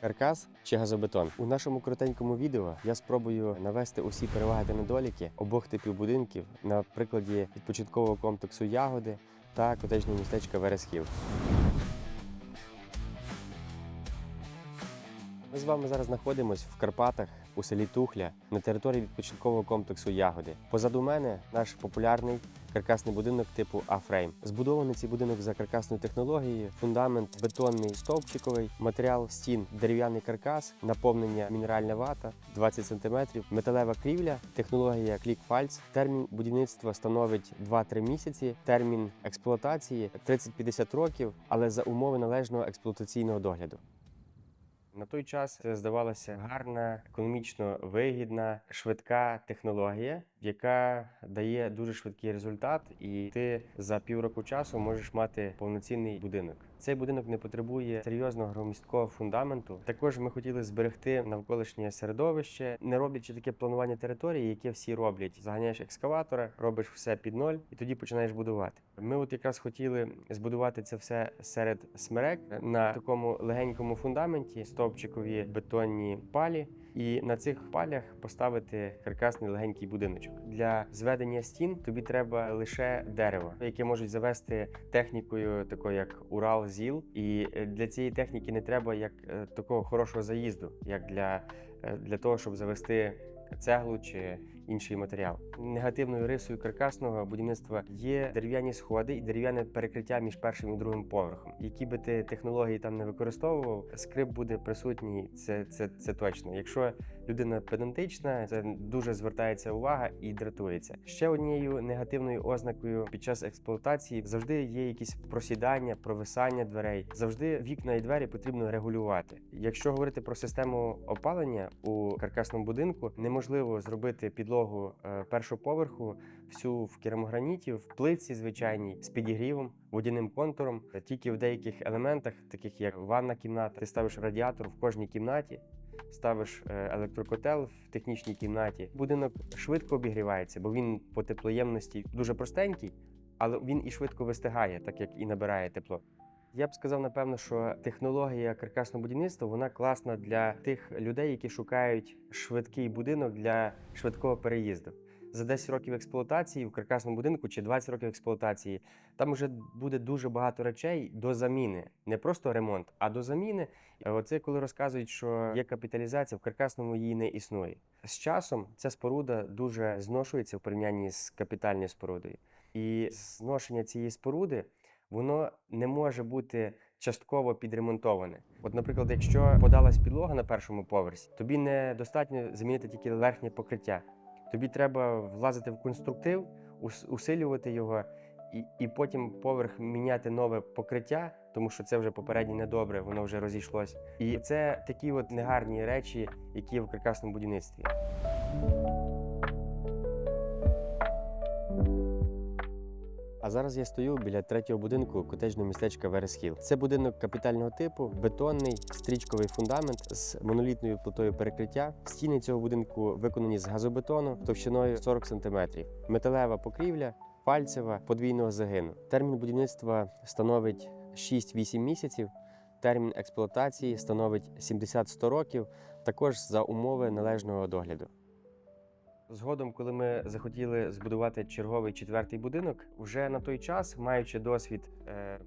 Каркас чи газобетон. У нашому коротенькому відео я спробую навести усі переваги та недоліки обох типів будинків на прикладі відпочинкового комплексу Ягоди та котежного містечка Вересхів. Ми з вами зараз знаходимося в Карпатах у селі Тухля на території відпочинкового комплексу Ягоди. Позаду мене наш популярний каркасний будинок типу А-фрейм. Збудований цей будинок за каркасною технологією, фундамент бетонний стовпчиковий, матеріал стін дерев'яний каркас, наповнення мінеральна вата 20 см, металева крівля, технологія клік-фальц. Термін будівництва становить 2-3 місяці, термін експлуатації 30-50 років, але за умови належного експлуатаційного догляду. На той час це здавалося гарна, економічно вигідна, швидка технологія, яка дає дуже швидкий результат, і ти за півроку часу можеш мати повноцінний будинок. Цей будинок не потребує серйозного громісткого фундаменту. Також ми хотіли зберегти навколишнє середовище, не роблячи таке планування території, яке всі роблять. Заганяєш екскаватора, робиш все під ноль, і тоді починаєш будувати. Ми от якраз хотіли збудувати це все серед смерек на такому легенькому фундаменті, стовпчикові бетонні палі. І на цих палях поставити каркасний легенький будиночок. Для зведення стін тобі треба лише дерево, яке можуть завести технікою, такою як Урал ЗІЛ. І е, для цієї техніки не треба як е, такого хорошого заїзду, як для, е, для того, щоб завести цеглу чи інший матеріал. Негативною рисою каркасного будівництва є дерев'яні сходи і дерев'яне перекриття між першим і другим поверхом. Які би ти технології там не використовував, скрип буде присутній. Це, це, це точно. Якщо людина педантична, це дуже звертається увага і дратується. Ще однією негативною ознакою під час експлуатації завжди є якісь просідання, провисання дверей. Завжди вікна і двері потрібно регулювати. Якщо говорити про систему опалення у каркасному будинку, неможливо зробити підлогу е, першого поверху всю в керамограніті, в плитці звичайній з підігрівом, водяним контуром. Тільки в деяких елементах, таких як ванна кімната, ти ставиш радіатор в кожній кімнаті. Ставиш е, електрокотел в технічній кімнаті. Будинок швидко обігрівається, бо він по теплоємності дуже простенький, але він і швидко вистигає, так як і набирає тепло. Я б сказав, напевно, що технологія каркасного будівництва вона класна для тих людей, які шукають швидкий будинок для швидкого переїзду. За 10 років експлуатації в каркасному будинку чи 20 років експлуатації там вже буде дуже багато речей до заміни, не просто ремонт, а до заміни. Е, Оце коли розказують, що є капіталізація в каркасному її не існує. З часом ця споруда дуже зношується в порівнянні з капітальною спорудою, і зношення цієї споруди воно не може бути частково підремонтоване. От, наприклад, якщо подалась підлога на першому поверсі, тобі не достатньо замінити тільки верхнє покриття. Тобі треба влазити в конструктив, усилювати його, і, і потім поверх міняти нове покриття, тому що це вже попереднє недобре, воно вже розійшлось. І це такі от негарні речі, які в каркасному будівництві. А зараз я стою біля третього будинку котежного містечка Вересхіл. Це будинок капітального типу, бетонний, стрічковий фундамент з монолітною плитою перекриття. Стіни цього будинку виконані з газобетону товщиною 40 см. Металева покрівля, пальцева подвійного загину. Термін будівництва становить 6-8 місяців. Термін експлуатації становить 70-100 років, також за умови належного догляду. Згодом, коли ми захотіли збудувати черговий четвертий будинок, вже на той час, маючи досвід е,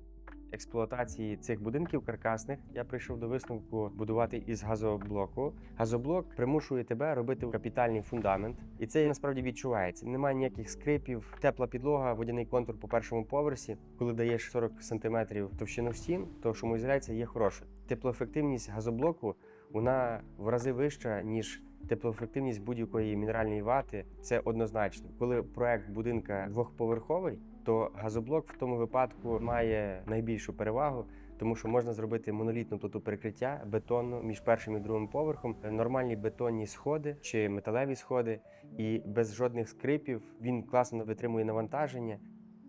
експлуатації цих будинків каркасних, я прийшов до висновку будувати із газоблоку. Газоблок примушує тебе робити капітальний фундамент, і це насправді відчувається. Немає ніяких скрипів, тепла підлога, водяний контур по першому поверсі. Коли даєш 40 см товщину стін, то шумоізоляція є хороша. Теплоефективність газоблоку вона в рази вища ніж теплоефективність будь-якої мінеральної вати це однозначно. Коли проект будинка двохповерховий, то газоблок в тому випадку має найбільшу перевагу, тому що можна зробити монолітну плиту перекриття бетонну між першим і другим поверхом, нормальні бетонні сходи чи металеві сходи, і без жодних скрипів він класно витримує навантаження.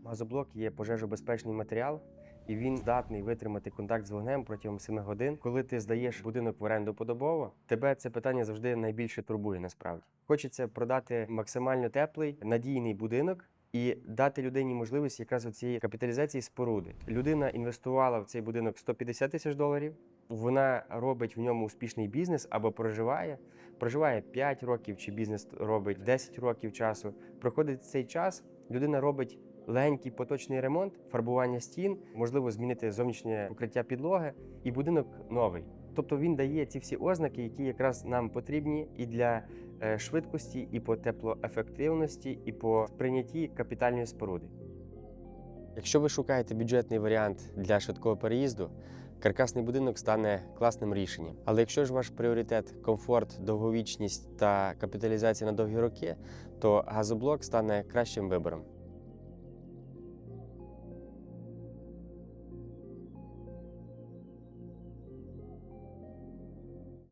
Газоблок є пожежобезпечний матеріал. І він здатний витримати контакт з вогнем протягом 7 годин. Коли ти здаєш будинок в оренду подобово, тебе це питання завжди найбільше турбує. Насправді хочеться продати максимально теплий надійний будинок і дати людині можливість якраз у цієї капіталізації споруди. Людина інвестувала в цей будинок 150 тисяч доларів. вона робить в ньому успішний бізнес або проживає, проживає 5 років, чи бізнес робить 10 років часу. Проходить цей час, людина робить легенький поточний ремонт, фарбування стін, можливо, змінити зовнішнє покриття підлоги, і будинок новий. Тобто він дає ці всі ознаки, які якраз нам потрібні і для е, швидкості, і по теплоефективності, і по прийнятті капітальної споруди. Якщо ви шукаєте бюджетний варіант для швидкого переїзду, каркасний будинок стане класним рішенням. Але якщо ж ваш пріоритет комфорт, довговічність та капіталізація на довгі роки, то газоблок стане кращим вибором.